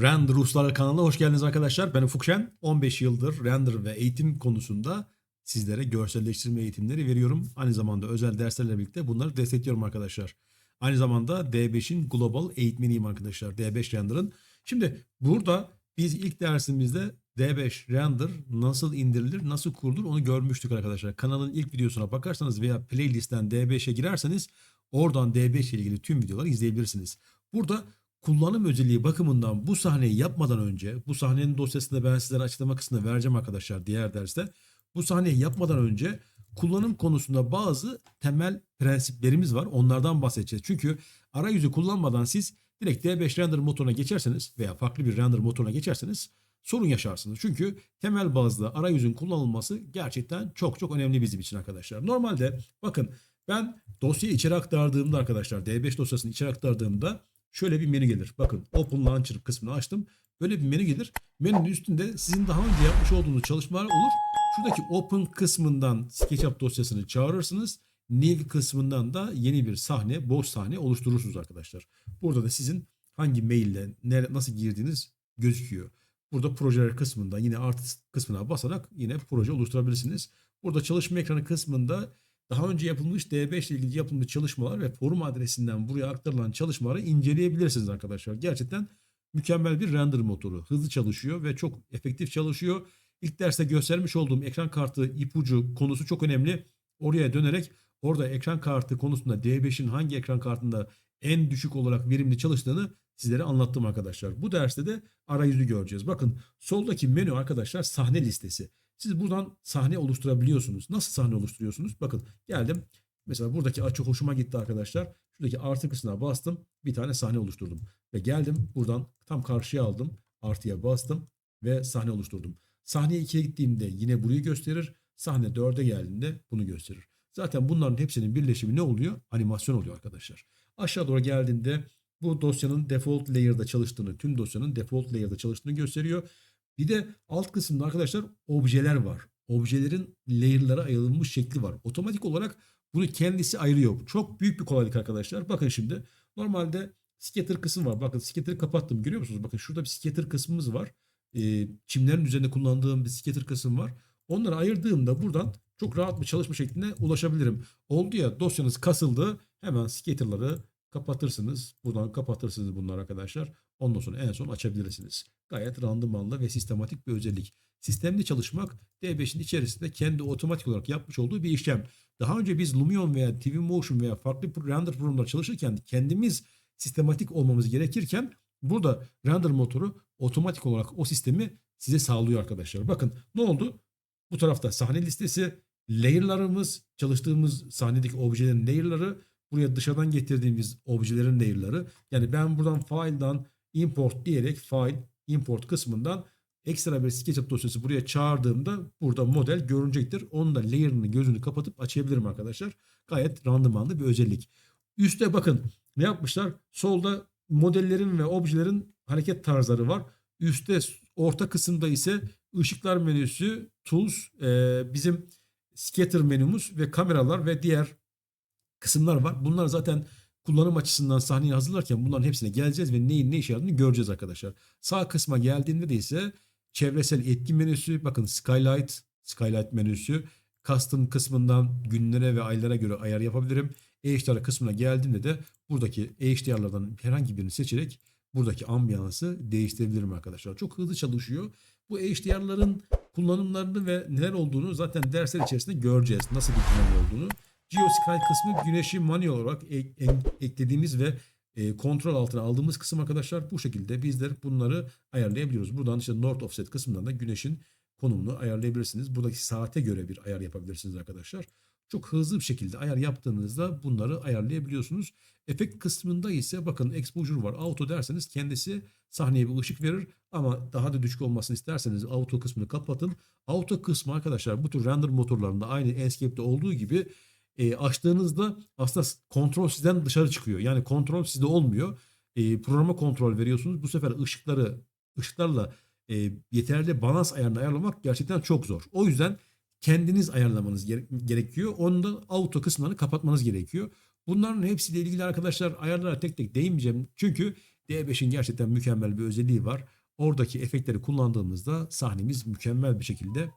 Render Ustaları kanalına hoş geldiniz arkadaşlar. Ben Ufuk Şen. 15 yıldır render ve eğitim konusunda sizlere görselleştirme eğitimleri veriyorum. Aynı zamanda özel derslerle birlikte bunları destekliyorum arkadaşlar. Aynı zamanda D5'in global eğitmeniyim arkadaşlar. D5 Render'ın. Şimdi burada biz ilk dersimizde D5 Render nasıl indirilir, nasıl kurulur onu görmüştük arkadaşlar. Kanalın ilk videosuna bakarsanız veya playlistten D5'e girerseniz oradan D5 ile ilgili tüm videoları izleyebilirsiniz. Burada kullanım özelliği bakımından bu sahneyi yapmadan önce, bu sahnenin dosyasını ben sizlere açıklama kısmında vereceğim arkadaşlar diğer derste. Bu sahneyi yapmadan önce kullanım konusunda bazı temel prensiplerimiz var. Onlardan bahsedeceğiz. Çünkü arayüzü kullanmadan siz direkt D5 render motoruna geçerseniz veya farklı bir render motoruna geçerseniz sorun yaşarsınız. Çünkü temel bazda arayüzün kullanılması gerçekten çok çok önemli bizim için arkadaşlar. Normalde bakın ben dosyayı içeri aktardığımda arkadaşlar D5 dosyasını içeri aktardığımda şöyle bir menü gelir. Bakın Open Launcher kısmını açtım. Böyle bir menü gelir. Menünün üstünde sizin daha önce yapmış olduğunuz çalışmalar olur. Şuradaki Open kısmından SketchUp dosyasını çağırırsınız. New kısmından da yeni bir sahne, boş sahne oluşturursunuz arkadaşlar. Burada da sizin hangi maille nasıl girdiğiniz gözüküyor. Burada projeler kısmında yine artist kısmına basarak yine proje oluşturabilirsiniz. Burada çalışma ekranı kısmında daha önce yapılmış D5 ile ilgili yapılmış çalışmalar ve forum adresinden buraya aktarılan çalışmaları inceleyebilirsiniz arkadaşlar. Gerçekten mükemmel bir render motoru. Hızlı çalışıyor ve çok efektif çalışıyor. İlk derste göstermiş olduğum ekran kartı ipucu konusu çok önemli. Oraya dönerek orada ekran kartı konusunda D5'in hangi ekran kartında en düşük olarak verimli çalıştığını sizlere anlattım arkadaşlar. Bu derste de arayüzü göreceğiz. Bakın soldaki menü arkadaşlar sahne listesi. Siz buradan sahne oluşturabiliyorsunuz. Nasıl sahne oluşturuyorsunuz? Bakın geldim. Mesela buradaki açı hoşuma gitti arkadaşlar. Şuradaki artı kısmına bastım. Bir tane sahne oluşturdum. Ve geldim buradan tam karşıya aldım. Artıya bastım ve sahne oluşturdum. Sahne 2'ye gittiğimde yine burayı gösterir. Sahne 4'e geldiğinde bunu gösterir. Zaten bunların hepsinin birleşimi ne oluyor? Animasyon oluyor arkadaşlar. Aşağı doğru geldiğinde bu dosyanın default layer'da çalıştığını, tüm dosyanın default layer'da çalıştığını gösteriyor. Bir de alt kısımda arkadaşlar objeler var. Objelerin layer'lara ayrılmış şekli var. Otomatik olarak bunu kendisi ayırıyor. Çok büyük bir kolaylık arkadaşlar. Bakın şimdi normalde scatter kısmı var. Bakın scatter'ı kapattım. Görüyor musunuz? Bakın şurada bir scatter kısmımız var. Ee, çimlerin üzerinde kullandığım bir scatter kısım var. Onları ayırdığımda buradan çok rahat bir çalışma şekline ulaşabilirim. Oldu ya dosyanız kasıldı. Hemen scatter'ları kapatırsınız. Buradan kapatırsınız bunlar arkadaşlar. Ondan sonra en son açabilirsiniz. Gayet randımanlı ve sistematik bir özellik. Sistemli çalışmak D5'in içerisinde kendi otomatik olarak yapmış olduğu bir işlem. Daha önce biz Lumion veya TV Motion veya farklı render programlar çalışırken kendimiz sistematik olmamız gerekirken burada render motoru otomatik olarak o sistemi size sağlıyor arkadaşlar. Bakın ne oldu? Bu tarafta sahne listesi, layer'larımız, çalıştığımız sahnedeki objelerin layer'ları, buraya dışarıdan getirdiğimiz objelerin layer'ları. Yani ben buradan file'dan import diyerek file import kısmından ekstra bir SketchUp dosyası buraya çağırdığımda burada model görünecektir. Onun da layer'ını gözünü kapatıp açabilirim arkadaşlar. Gayet randımanlı bir özellik. Üste bakın ne yapmışlar? Solda modellerin ve objelerin hareket tarzları var. Üste orta kısımda ise ışıklar menüsü, tools, e, bizim scatter menümüz ve kameralar ve diğer kısımlar var. Bunlar zaten kullanım açısından sahneyi hazırlarken bunların hepsine geleceğiz ve neyin ne işe yaradığını göreceğiz arkadaşlar. Sağ kısma geldiğinde de ise çevresel etki menüsü, bakın skylight, skylight menüsü, custom kısmından günlere ve aylara göre ayar yapabilirim. HDR kısmına geldiğimde de buradaki HDR'lardan herhangi birini seçerek buradaki ambiyansı değiştirebilirim arkadaşlar. Çok hızlı çalışıyor. Bu HDR'ların kullanımlarını ve neler olduğunu zaten dersler içerisinde göreceğiz. Nasıl bir kullanım olduğunu. GeoSky kısmı güneşi manuel olarak ek- en- eklediğimiz ve e, kontrol altına aldığımız kısım arkadaşlar bu şekilde bizler bunları ayarlayabiliyoruz. Buradan işte North Offset kısmından da güneşin konumunu ayarlayabilirsiniz. Buradaki saate göre bir ayar yapabilirsiniz arkadaşlar. Çok hızlı bir şekilde ayar yaptığınızda bunları ayarlayabiliyorsunuz. Efekt kısmında ise bakın exposure var. Auto derseniz kendisi sahneye bir ışık verir ama daha da düşük olmasını isterseniz auto kısmını kapatın. Auto kısmı arkadaşlar bu tür render motorlarında aynı Enscape'de olduğu gibi e, açtığınızda aslında kontrol sizden dışarı çıkıyor. Yani kontrol sizde olmuyor. E, programa kontrol veriyorsunuz. Bu sefer ışıkları ışıklarla e, yeterli balans ayarını ayarlamak gerçekten çok zor. O yüzden kendiniz ayarlamanız gere- gerekiyor. Onu da auto kısımlarını kapatmanız gerekiyor. Bunların hepsiyle ilgili arkadaşlar ayarlara tek tek değinmeyeceğim. Çünkü D5'in gerçekten mükemmel bir özelliği var. Oradaki efektleri kullandığımızda sahnemiz mükemmel bir şekilde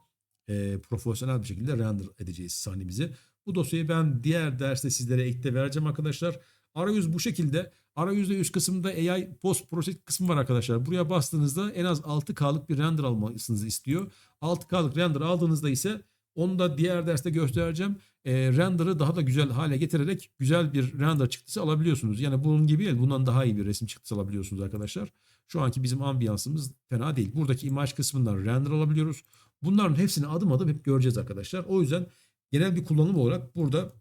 e, profesyonel bir şekilde render edeceğiz sahnemizi. Bu dosyayı ben diğer derste sizlere ekte vereceğim arkadaşlar. Arayüz bu şekilde. Arayüzde üst kısımda AI Post Process kısmı var arkadaşlar. Buraya bastığınızda en az 6K'lık bir render almanızı istiyor. 6K'lık render aldığınızda ise onu da diğer derste göstereceğim. E, render'ı daha da güzel hale getirerek güzel bir render çıktısı alabiliyorsunuz. Yani bunun gibi değil, bundan daha iyi bir resim çıktısı alabiliyorsunuz arkadaşlar. Şu anki bizim ambiyansımız fena değil. Buradaki imaj kısmından render alabiliyoruz. Bunların hepsini adım adım hep göreceğiz arkadaşlar. O yüzden genel bir kullanım olarak burada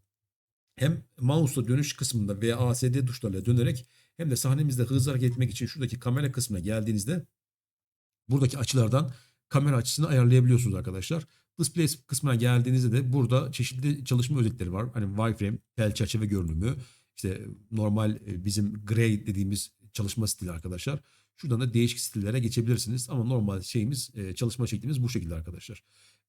hem mouse'la dönüş kısmında veya ASD tuşlarıyla dönerek hem de sahnemizde hızlı hareket etmek için şuradaki kamera kısmına geldiğinizde buradaki açılardan kamera açısını ayarlayabiliyorsunuz arkadaşlar. Display kısmına geldiğinizde de burada çeşitli çalışma özellikleri var. Hani wireframe, tel çerçeve görünümü, işte normal e, bizim gray dediğimiz çalışma stili arkadaşlar. Şuradan da değişik stillere geçebilirsiniz ama normal şeyimiz e, çalışma şeklimiz bu şekilde arkadaşlar.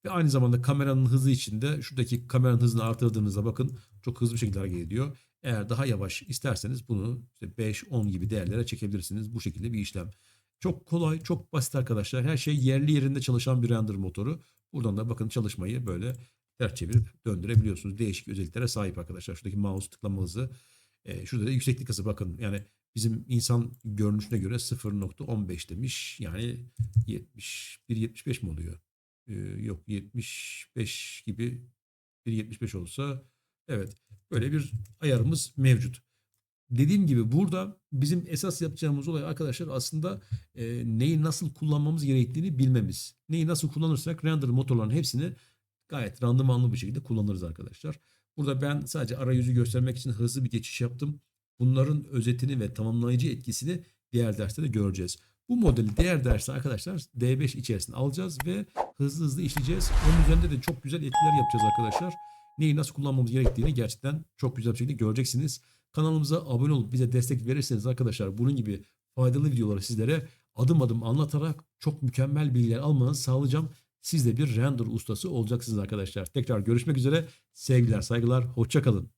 Ve aynı zamanda kameranın hızı içinde şuradaki kameranın hızını artırdığınızda bakın çok hızlı bir şekilde hareket ediyor. Eğer daha yavaş isterseniz bunu işte 5-10 gibi değerlere çekebilirsiniz. Bu şekilde bir işlem. Çok kolay, çok basit arkadaşlar. Her şey yerli yerinde çalışan bir render motoru. Buradan da bakın çalışmayı böyle ters çevirip döndürebiliyorsunuz. Değişik özelliklere sahip arkadaşlar. Şuradaki mouse tıklama hızı. E, şurada da yükseklik hızı bakın. Yani bizim insan görünüşüne göre 0.15 demiş. Yani 71-75 mi oluyor? Ee, yok 75 gibi 1.75 olsa evet böyle bir ayarımız mevcut. Dediğim gibi burada bizim esas yapacağımız olay arkadaşlar aslında e, neyi nasıl kullanmamız gerektiğini bilmemiz. Neyi nasıl kullanırsak render motorların hepsini gayet randımanlı bir şekilde kullanırız arkadaşlar. Burada ben sadece arayüzü göstermek için hızlı bir geçiş yaptım. Bunların özetini ve tamamlayıcı etkisini diğer derste de göreceğiz. Bu modeli diğer derste arkadaşlar D5 içerisinde alacağız ve hızlı hızlı işleyeceğiz. Onun üzerinde de çok güzel etkiler yapacağız arkadaşlar. Neyi nasıl kullanmamız gerektiğini gerçekten çok güzel bir şekilde göreceksiniz. Kanalımıza abone olup bize destek verirseniz arkadaşlar bunun gibi faydalı videoları sizlere adım adım anlatarak çok mükemmel bilgiler almanızı sağlayacağım. Siz de bir render ustası olacaksınız arkadaşlar. Tekrar görüşmek üzere. Sevgiler, saygılar, hoşçakalın.